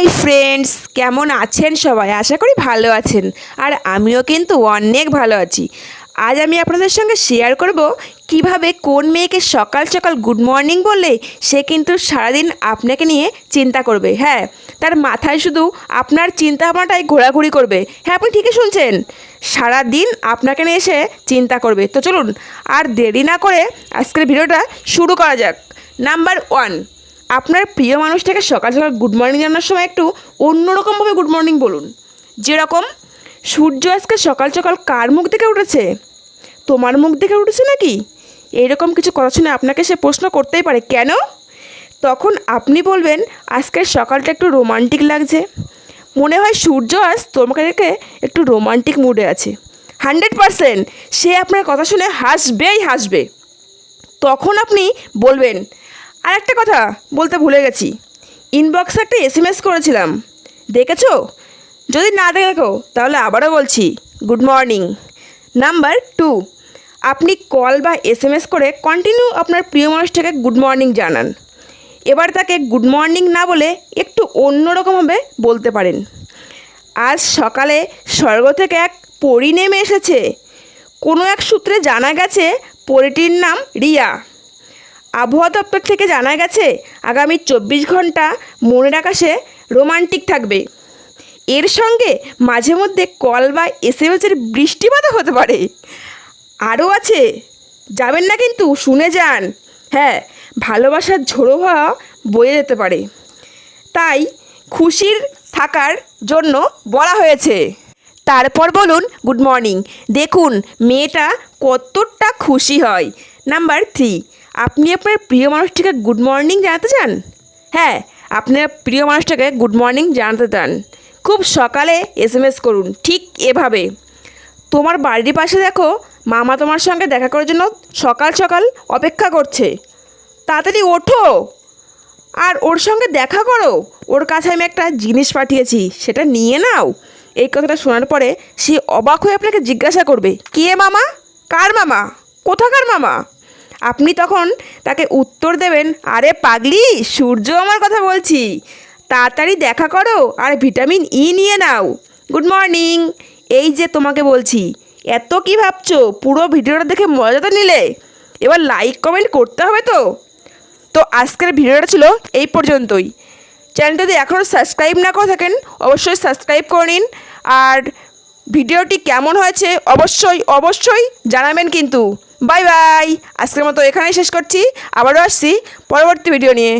Hi friends কেমন আছেন সবাই? আশা করি ভালো আছেন। আর আমিও কিন্তু অনেক ভালো আছি। আজ আমি আপনাদের সঙ্গে শেয়ার করব কীভাবে কোন মেয়েকে সকাল সকাল গুড মর্নিং বললে সে কিন্তু সারাদিন আপনাকে নিয়ে চিন্তা করবে। হ্যাঁ তার মাথায় শুধু আপনার চিন্তা ভাবনাটাই ঘোরাঘুরি করবে। হ্যাঁ আপনি ঠিকই শুনছেন। সারাদিন আপনাকে নিয়ে এসে চিন্তা করবে। তো চলুন, আর দেরি না করে আজকের ভিডিওটা শুরু করা যাক। নাম্বার ওয়ান আপনার প্রিয় মানুষটাকে সকাল সকাল গুড মর্নিং জানানোর সময় একটু অন্যরকমভাবে গুড মর্নিং বলুন। যেরকম, সূর্য আজকে সকাল সকাল কার মুখ থেকে উঠেছে? তোমার মুখ দেখে উঠেছে নাকি? এরকম কিছু কথা শুনে আপনাকে সে প্রশ্ন করতেই পারে। কেন? তখন আপনি বলবেন, আজকের সকালটা একটু রোমান্টিক লাগছে। মনে হয় সূর্য আজ তোমাকে দেখে একটু রোমান্টিক মুডে আছে। হান্ড্রেড পারসেন্ট সে আপনার কথা শুনে হাসবেই হাসবে। তখন আপনি বলবেন আর একটা কথা বলতে ভুলে গেছি। ইনবক্সে একটা এস এম এস করেছিলাম। দেখেছ? যদি না দেখো, তাহলে আবারও বলছি গুড মর্নিং নাম্বার টু আপনি কল বা এস এম এস করে কন্টিনিউ আপনার প্রিয় মানুষটাকে গুড মর্নিং জানান। এবার তাকে গুড মর্নিং না বলে একটু অন্যরকমভাবে বলতে পারেন। আজ সকালে স্বর্গ থেকে এক পরী নেমে এসেছে। কোনো এক সূত্রে জানা গেছে, পরীটির নাম রিয়া। আবহাওয়া দপ্তর থেকে জানা গেছে, আগামী চব্বিশ ঘণ্টা মনের আকাশে রোমান্টিক থাকবে। এর সঙ্গে মাঝে মধ্যে কল বা এসএমএসের বৃষ্টিপাতও হতে পারে। আরও আছে, যাবেন না কিন্তু, শুনে যান। হ্যাঁ ভালোবাসার ঝোড়ো হওয়া বয়ে যেতে পারে। তাই খুশির থাকার জন্য বলা হয়েছে। তারপর বলুন, গুড মর্নিং। দেখুন, মেয়েটা কতটা খুশি হয়। নাম্বার থ্রি আপনি আপনার প্রিয় মানুষটিকে গুড মর্নিং জানাতে চান? হ্যাঁ আপনার প্রিয় মানুষটাকে গুড মর্নিং জানাতে চান। খুব সকালে এস এম এস করুন, ঠিক এভাবে। তোমার বাড়ির পাশে দেখো, মামা তোমার সঙ্গে দেখা করার জন্য সকাল সকাল অপেক্ষা করছে। তাড়াতাড়ি ওঠো। আর ওর সঙ্গে দেখা করো। ওর কাছে আমি একটা জিনিস পাঠিয়েছি, সেটা নিয়ে নাও। এই কথাটা শোনার পরে সে অবাক হয়ে আপনাকে জিজ্ঞাসা করবে, কে মামা? কার মামা? কোথাকার মামা? আপনি তখন তাকে উত্তর দেবেন, আরে পাগলি, সূর্য আমার কথা বলছি। তাড়াতাড়ি দেখা করো আর ভিটামিন ই নিয়ে নাও। Good morning. এই যে তোমাকে বলছি। এত কি ভাবছ? পুরো ভিডিওটা দেখে মজা তো নিলে। এবার লাইক কমেন্ট করতে হবে তো? তো আজকের ভিডিওটা ছিল এই পর্যন্তই। চ্যানেলটা যদি এখনও সাবস্ক্রাইব না করে থাকেন, অবশ্যই সাবস্ক্রাইব করে নিন। আর ভিডিওটি কেমন হয়েছে অবশ্যই অবশ্যই জানাবেন কিন্তু। Bye bye. আজকের মতো এখানেই শেষ করছি। আবারও আসছি পরবর্তী ভিডিও নিয়ে।